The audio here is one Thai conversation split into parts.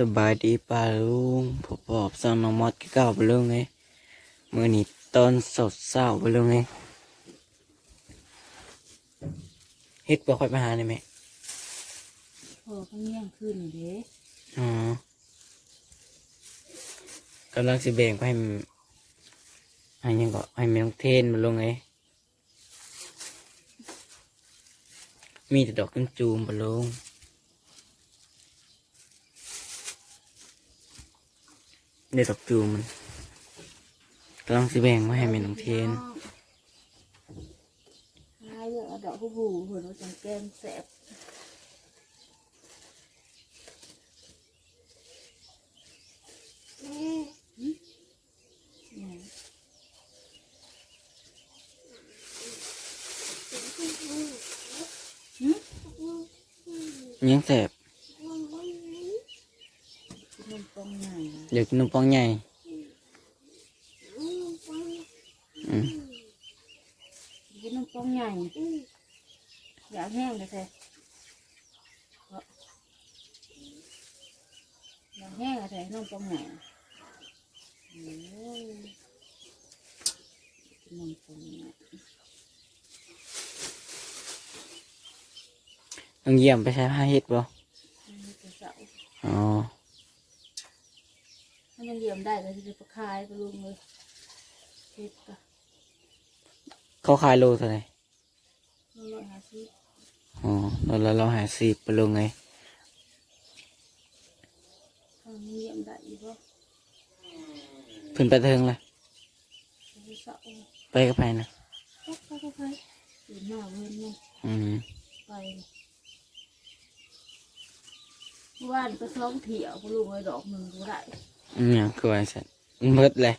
สบายดีป่าลุงผมบอกสั่งน้องมอดกี่เก้าไปลุงไงมือนี้ตอนสดเศร้าไปลุงไงเฮ็ดบ่ค่อยไปหาได้ไหมพอเขาเงี้ยงขึ้นเด้อ๋อกำลังสิแบ่งไปให้มันให้หยังก็ให้แม่น้องเทนมาลงไงมีแต่ดอกกันจูมไปลง ได้ดอกจูมมันกำลังสิแบ่งไว้ให้แม่น้องเทนหายเยอะดอกผู้ผู้เห็นว่าจังแกงแสบเนี่ยยังแสบ ใหญ่ เดี๋ยวกินนมปองใหญ่อืม กินนมปองใหญ่อยากแห้งเลยแท้อยากแห้งเลยแท้นมปองใหญ่โอ้ยนมปองใหญ่ ต้องเยี่ยมไปใช้ผ้าเฮ็ดบ่ มันมีแต่เสา อ๋อ มันยังเยี่ยมได้เลยที่จะไปขายไปลุงเลยเฮ็ดก็เขาขายโลเท่าไหร่ร้อยห้าสิบอ๋อเราเราเราหาสิบไปลงไงทางนี้เยี่ยมได้อีกบ่เพิ่นไปเทิงเลยไปเสาไปก็ไปนะไปไปไปไปตื่นมาเว้นเนี่ยอืมไปว่านไปท้องเถี่ยวพลุงไอ้ดอกหนึ่งก็ได้ อืมอย่างคือว่าสัตว์มันเบิดเลย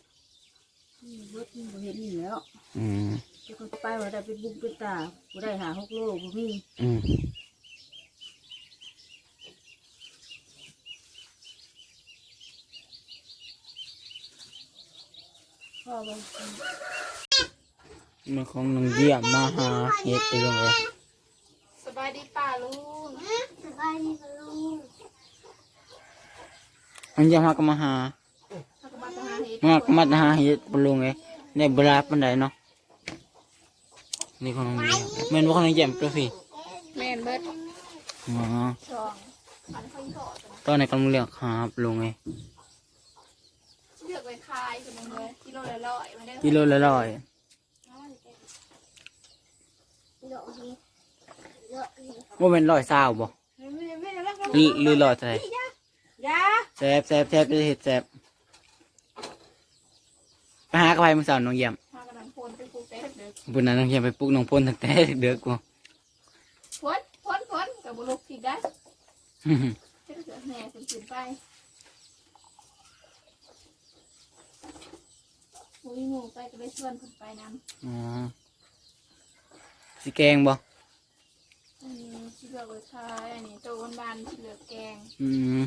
อืมเบิดมันบ่เห็นอยู่แล้วอืมจะเขาไปว่าได้เป็นบุ้งเป็นตาบ่ได้หาหกโลบ่มีอืมพ่อบ่มันของน้องเยี่ยมมาหาเฮ็ดไปลงเลยสบายดีป่าลุงสบายดีค่ะลุงน้ องเยี่ยมมาก็มาหาถ้าก็มาทำงานเฮ็ดมาก็มาหาเฮ็ดไปลงเลยได้เวลาปานใดเนาะนี่ของน้องเยี่ยมแม่นว่าของน้องเยี่ยมตัวพี่แม่นเบิดอ๋อสองอันค่อยถอดจ้ะตอนนี้กำลังเลือกหาไปลงเลยเลือกไว้คายคนนึงเลยกิโลละร้อยมาได้กิโลละร้อยโดดดีโดดดีว่าเป็นร้อยเศร้าบ่ไม่ไม่ไม่แล้วหรือหรือร้อยเท่าไหร่ยา แซ่บแซ่บแซ่บจะเฮ็ดแซ่บไปหากระไปมือสาวน้องเยี่ยมพากำลังพนไปปลูกแต่เด็กบุญนั้นน้องเยี่ยมไปปลูกน้องพ่นตั้งแต่เด็กกว่าพนพนพนกับบุรุษผิดได้จะเกิดแห่ขึ้นขึ้นไปอุ้ยหมูไปก็ไปชวนคนไปนำอ๋อสิแกงบ่อันนี้ที่เลือกไว้คายอันนี้โตวันบานที่เลือกแกงอืม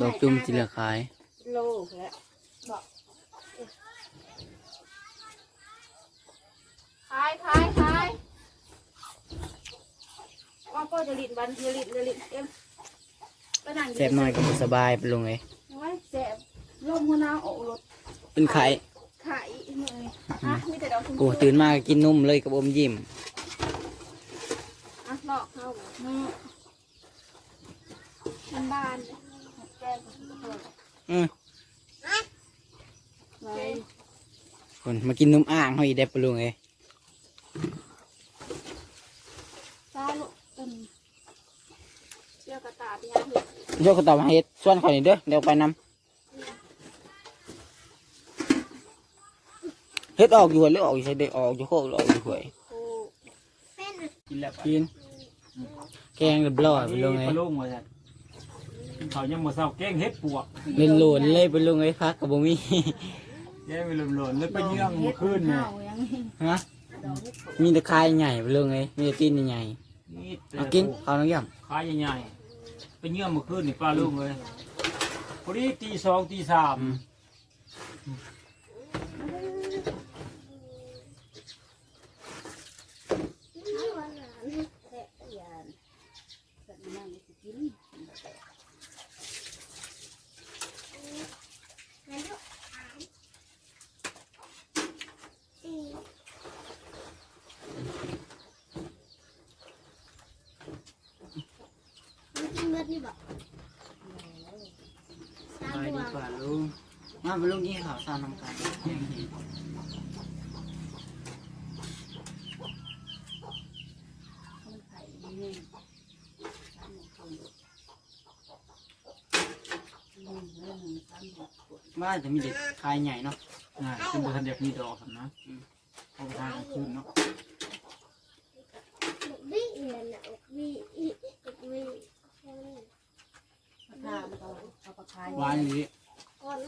ดอกจุ่มสิเหลือขายโลแล้วบอกคายคายคายว่าก็จะลิดวันจะลิดจะลิดเอ็มไปนั่งแซ่บน้อยก็บ่สบายไปลงเลยไว้แสบลมหัวหน้าออกรถเป็นไข่ไข่เมื่อยฮะมีแต่ดอกชมโอ้พูตื่นมาก็กินนุ่มเลยกับอมยิ้มอะหลอกเข้ามือมันบานแกงกับเปิด อืมไว้คนมากินนุ่มอ่างเฮาอีได้ไปลงเลยตาลูกเป็นเชือกกระตาที่ยาเห็ดยกกระต่ายมาเฮ็ดส่วนข่อยนี่เด้อเดี๋ยวไปนำเฮ็ดออกอยู่หัวหรือออกอยู่ใส่เด้อออกอยู่โคกหรือออกอยู่หวยโอ้เป็นกินแล้วกินแกงเรียบร้อยไปลงเลย เขายังบ่เศร้าแกงเฮ็ดปวกเล่นโหลนเลยไปลงเลยพักกับบ่มีแกงไปหล่นๆแล้วไปเยื่องเมื่อคืนเนี่ยเฮายังนี่ฮะมีแต่คายใหญ่ไปลงเลยมีแต่ตีนใหญ่นี่ๆเอากินเอาน้องย่ำขายใหญ่ๆไปเยื่องเมื่อคืนนี่ปลาลุงเลยพอดีตีสองตีสาม วันหลาน แสบยานแบบนั่งสิกิน บอกส สาม บาย ด ดี วง กว่า ลุงมาไปลุงยี่ข่าวสารนำกันยังเห็นมันไข่นี่สามคนนี่เรื่องสามคนบ้านจะมีเด็กคายใหญ่เนาะง่ายซึ่งบทันเด็กมีดอกครับนะเอาไปทานกลางคืนเนาะวิ่งเนี่ยนะวิ่งวิ่งวิ่งพระธาตุเขาเขาประคายหวานนี้ก่อนหน่อยที่สิบเหมือนเหนียวเหนียวจะเห็นเลยก็อย่างไรเนาะเ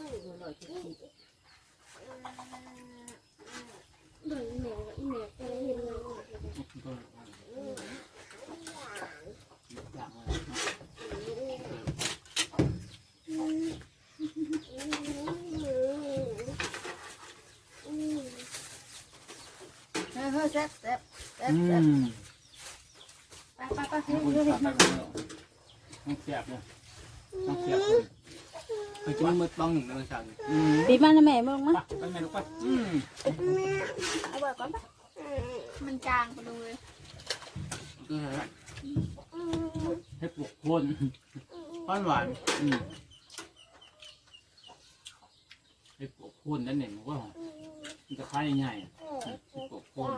ฮ้ยเฮ้ยแซ่บแซ่บแซ่บอืแซ่บมไปไปไปต้อง เฮ้ยเฮ้ยตันมืดบ้องหนึ่งเลยสั่งอืมปีบ้านนะแม่มึงไปมาไปแม่ลูกไปอืมเอาไว้ก่อนปะมันจางไปดูเลยก็เลยให้ปลุกคนหวานหวานอืมให้ปลุกคนนั่นเองว่ามันจะคล้ายง่ายๆให้ปลุกคน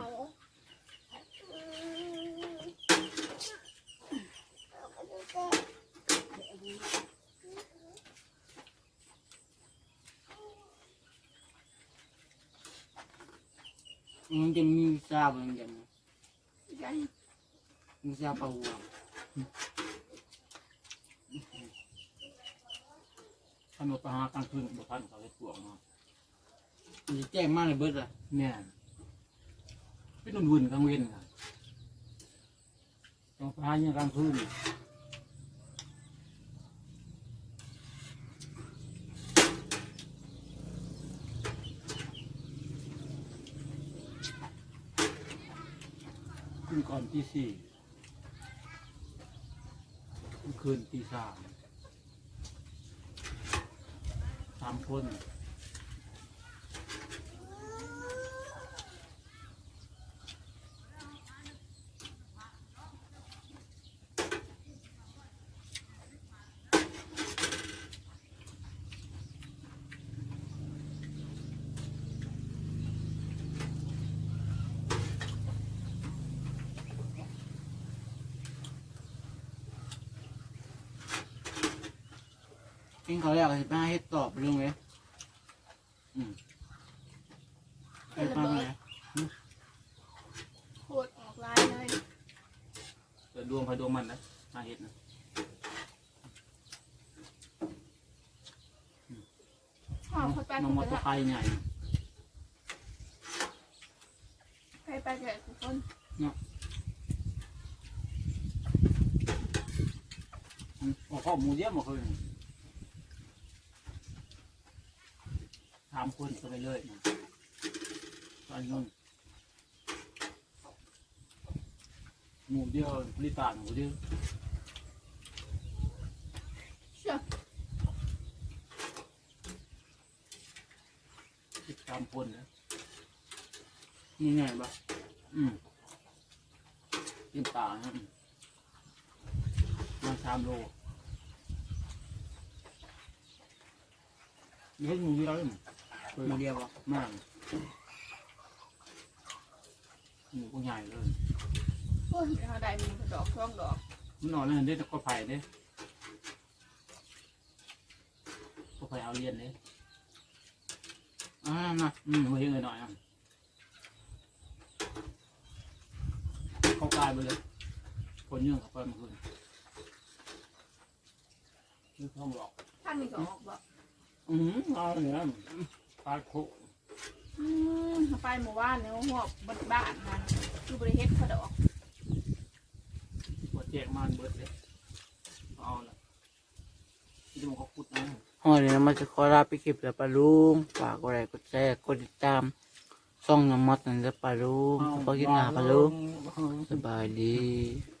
มันจะมีซาบมันจะยันมีซาปลาวัวถ้าหนูไปหากลางคืนบุพันเขาให้ปลุกเนาะมันจะแจ้งมากเลยเบิร์ดอะเนี่ยเป็นนุ่นวุ่นกลางเว้นค่ะต้องไปหาเนี่ยกลางคืน ก่อนที่สี่คืนตีสามสามคน กินเขาวแล้วก็จะไปหาเฮ็ดตอบเรื่องเลยอืมไปฟังเลยโคตรออกลายเลยเปิดดวงไฟดวงมันนะมาเห็ดนะหอมเข้าไปน้องมอเตอร์ไซค์ใหญ่ ไปไปเกิดทุกคนอืมออกข้อหมูเยอะหมดเลยามคนก็ไปเลยนะตอนนั้นหมูเดียวผลิตาหมูเดียวเชื่อสิบสามคนนะนี่ไงบ่อืมกินตานะมาสามโลเลี้ยงหมูเดียวเลย มีเดียวบ่มากหมูก็ใหญ่เลยโอ้ยเอาได้มีดอกช่องดอกมันนอนแล้วเห็นได้แต่ก็ไผ่เนี่ยก็ไผ่เอาเรียนเลยอ่ามาอืมมาเห็นเลยหน่อยอะเข้ากายไปเลยคนยื่งเข้าไปเมื่อคืนคือท้องหลอกท่านมีสองออกบอกอืมเอาเนี่ย ปลาโคอืมเอาไปหมู่บ้านเนี่ยหัวบ้านบ้านนั่นคือบริเฮ็ดเขาดอกหัวแจกมันเบิดเลยเอาละที่มันเขาพุดนะหอยเลยนะมันจะขอลาไปเก็บแล้วปลาลุงฝากกดไลค์กดแชร์กดติดตามซ่องน้ำมอดนั่นจะปลาลุงขอบคุณนะปลาลุงสบายดีอ